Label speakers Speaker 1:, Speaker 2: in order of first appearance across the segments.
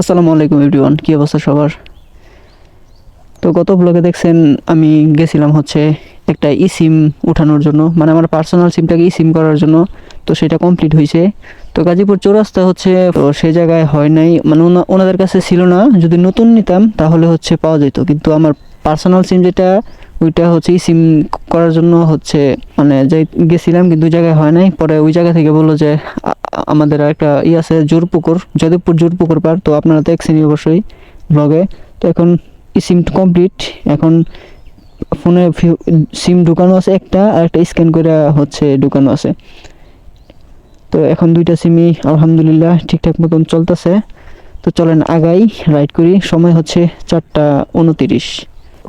Speaker 1: আসসালামু আলাইকুম এভরিওয়ান, কী অবস্থা সবার? তো গত ব্লগে দেখছেন, আমি গেছিলাম হচ্ছে একটা ই সিম উঠানোর জন্য মানে আমার পার্সোনাল সিমটাকে ই সিম করার জন্য, তো সেটা কমপ্লিট হয়েছে তো গাজীপুর চৌরাস্তা হচ্ছে, তো সে জায়গায় হয় নাই মানে ওনাদের কাছে ছিল না, যদি নতুন নিতাম তাহলে হচ্ছে পাওয়া যেত কিন্তু আমার পার্সোনাল সিম যেটা ওইটা হচ্ছে সিম করার জন্য হচ্ছে মানে যাই গেছিলাম কিন্তু ওই জায়গায় হয় নাই। পরে ওই জায়গা থেকে বলল যে আমাদের একটা ই আছে, জোরপুকুর যদিপুর জোরপুকুর পার। তো আপনারা দেখছেনই অবশ্যই ব্লগে তো এখন সিম কমপ্লিট এখন ফোনে সিম ঢুকানো আছে একটা আর একটা স্ক্যান করে হচ্ছে ঢুকানো আছে। তো এখন দুইটা সিমই আলহামদুলিল্লাহ ঠিকঠাক মতন চলতেছে। তো চলেন আগাই রাইড করি। সময় হচ্ছে চারটা উনতিরিশ।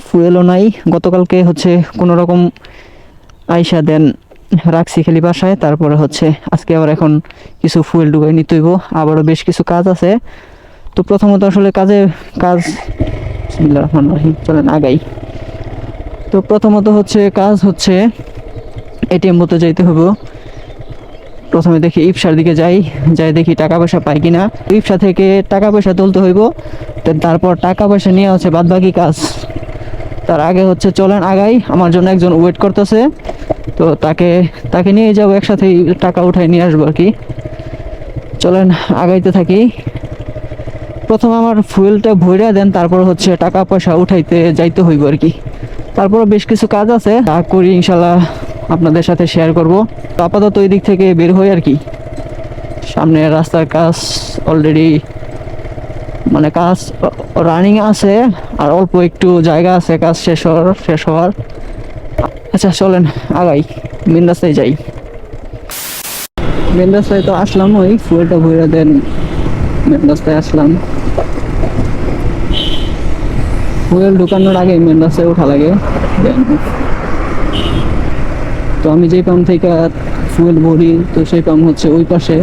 Speaker 1: ফুয়েলও নাই। গতকালকে হচ্ছে কোনো রকম আইসা দেন রাখছি খালি বাসায়, তারপরে হচ্ছে আজকে আবার এখন কিছু ফুয়েল ঢুকাই নিতে হইব। আবারও বেশ কিছু কাজ আছে। তো প্রথমত আসলে কাজে কাজ চলেন আগাই। তো প্রথমত হচ্ছে কাজ হচ্ছে এটিএম বুথে যাইতে হবে প্রথমে দেখি ইপসার দিকে যাই যাই দেখি টাকা পয়সা পাই কিনা। ইপসা থেকে টাকা পয়সা তুলতে হইব তারপর টাকা পয়সা নিয়ে হচ্ছে বাদবাকি কাজ। তার আগে হচ্ছে চলেন আগাই। আমার জন্য একজন ওয়েট করতেছে। তো তাকে তাকে নিয়ে যাব, একসাথেই টাকা উঠাই নিয়ে আসব আর কি। চলেন আগাইতে থাকি। প্রথমে আমার ফুয়েলটা ভইরা দেন, তারপর হচ্ছে টাকা পয়সা উঠাইতে যাইতে হইব আর কি। তারপর বেশ কিছু কাজ আছে, তা করি ইনশাল্লাহ আপনাদের সাথে শেয়ার করব। তো আপাতত ওই দিক থেকে বের হই আর কি। সামনে রাস্তার কাজ অলরেডি মানে কাজ রানিং আছে আর অল্প একটু জায়গা আছে, কাজ শেষ হওয়ার শেষ হওয়ার। আচ্ছা চলেন, আগাই। রাস্তায় যাই। রাস্তায় তো আসলাম ওই ফুয়েলটা ভরে দেন। রাস্তায় আসলাম। ফুয়েল ঢুকানোর আগে মেন রাস্তায় ওঠা লাগে। তো আমি যেই পাম্প থেকে ফুয়েল ভরি, তো সেই পাম্প হচ্ছে ওই পাশে।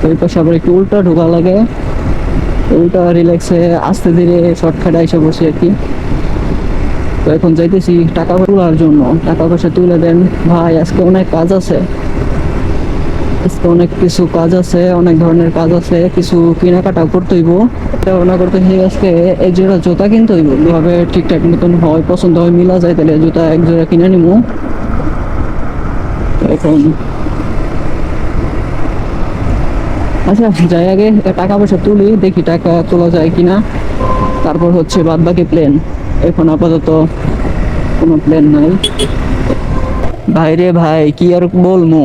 Speaker 1: তো ওই পাশে আবার একটু উল্টা ঢোকা লাগে। উল্টা রিল্যাক্সে আস্তে ধীরে শর্টকাটে এসে বসে আর কি। তো এখন যাইতেছি টাকা তোলার জন্য। টাকা পয়সা তুলে দেন। ভাই, আজকে অনেক কাজ আছে। আজকে অনেক কিছু কাজ আছে, অনেক ধরনের কাজ আছে। কিছু কেনাকাটা করতে হইব। না করতে গিয়ে আজকে এক জোড়া জুতা কিনতে হইব। ভাবে ঠিকঠাক মতন হয়, পছন্দ হয়, মিলা যায়, তাহলে জুতা এক জোড়া কিনে নিবো এখন আচ্ছা যাই আগে টাকা পয়সা তুলি, দেখি টাকা তোলা যায় কিনা। তারপর হচ্ছে বাদ বাকি প্লেন এখন আপাতত কোনো প্ল্যান নাই। ভাইরে ভাই, কি আর বলমু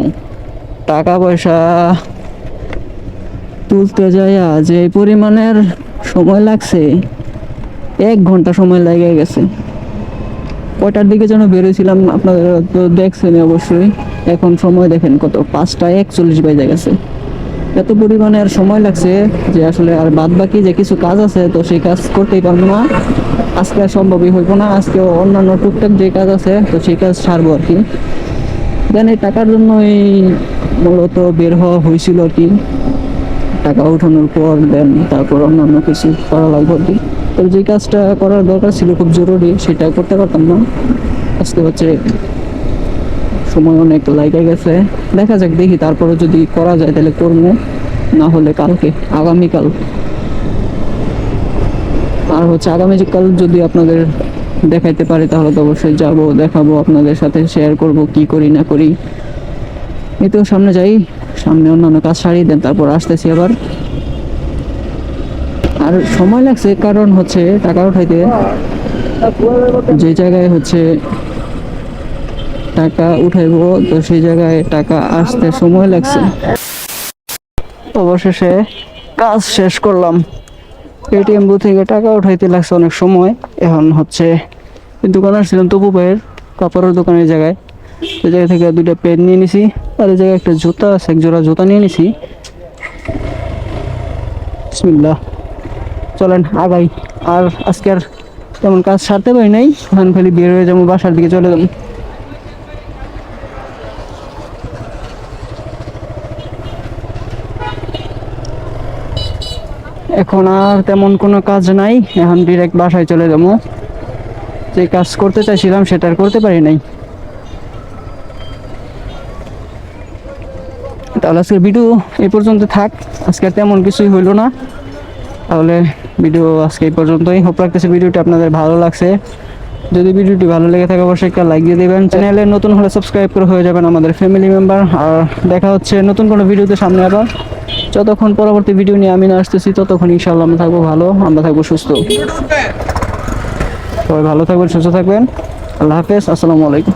Speaker 1: টাকা পয়সা তুলতে যাইয়া যে পরিমাণের সময় লাগছে, এক ঘণ্টা সময় লেগে গেছে। কয়টার দিকে যেন বেরোছিলাম আপনারা তো দেখছেন অবশ্যই। এখন সময় দেখেন কত? পাঁচটা একচল্লিশ বাজে গেছে। এত পরিমাণে আর সময় লাগছে যে আসলে আর বাদ বাকি যে কিছু কাজ আছে, তো সেই কাজ করতেই পারব না। আজকে আর সম্ভবই হইব না। আজকে অন্যান্য টুকটাক যে কাজ আছে, তো সেই কাজ ছাড়বো আর কি। দেন এই টাকার জন্যই মূলত বের হওয়া হয়েছিল আর কি। টাকা উঠানোর পর দেন তারপর অন্যান্য কিছু করা লাগবে আর কি। তো যে কাজটা করার দরকার ছিল খুব জরুরি, সেটা করতে পারতাম না। আজকে হচ্ছে সময় অনেক লাগে গেছে। দেখা যাক, দেখি তারপরে যদি করা যায় তাহলে করব। না হলে কালকে, আগামীকাল। আর হচ্ছে আগামীকাল যদি আপনাদের দেখাইতে পারি, তাহলে তো অবশ্যই যাব, দেখাবো, আপনাদের সাথে শেয়ার করব, কি করি, না করি। এই তো সামনে যাই, সামনে অন্যান্য কাজ সারিয়ে দেন, তারপর আসতেছি আবার। আর সময় লাগছে, কারণ হচ্ছে টাকা উঠাইতে। যে জায়গায় হচ্ছে টাকা উঠাইবো, তো সেই জায়গায় টাকা আসতে সময় লাগছে। অবশেষে কাজ শেষ করলাম। এটিএম বুথ থেকে টাকা উঠাইতে লাগছে অনেক সময়। এখন হচ্ছে দোকান আসছিলাম তপু ভাইয়ের কাপড়ের দোকানের জায়গায়। সেই জায়গা থেকে দুইটা প্যান্ট নিয়ে নিছি। আর এই জায়গায় একটা জুতা আছে, এক জোড়া জুতা নিয়ে নিছি। চলেন, আগাই। আর আজকে আর তেমন কাজ সারতে পারি নাই। এখন খালি বের হয়ে যাব, বাসার দিকে চলে যাব। এখন আর তেমন কোনো কাজ নাই। এখন ডিরেক্ট বাসায় চলে যাব। যে কাজ করতে চাইছিলাম সেটা আর করতে পারি নাই। তাহলে আজকের ভিডিও এই পর্যন্ত থাক। আজকে আর তেমন কিছুই হইল না। তাহলে ভিডিও আজকে এই পর্যন্তই। হোপ রাখতেছি ভিডিওটি আপনাদের ভালো লাগছে। যদি ভিডিওটি ভালো লেগে থাকে অবশ্যই একটা লাইক দিয়ে দেবেন। চ্যানেলে নতুন হলে সাবস্ক্রাইব করে হয়ে যাবেন আমাদের ফ্যামিলি মেম্বার আর দেখা হচ্ছে নতুন কোনো ভিডিওতে সামনে আবার। যতক্ষণ পরবর্তী ভিডিও নিয়ে আমি না আসতেছি ততক্ষণ ইনশাল্লাহ আমরা থাকব ভালো আমরা থাকব সুস্থ। সবাই ভালো থাকবেন সুস্থ থাকবেন। আল্লাহ হাফেজ আসসালামু আলাইকুম।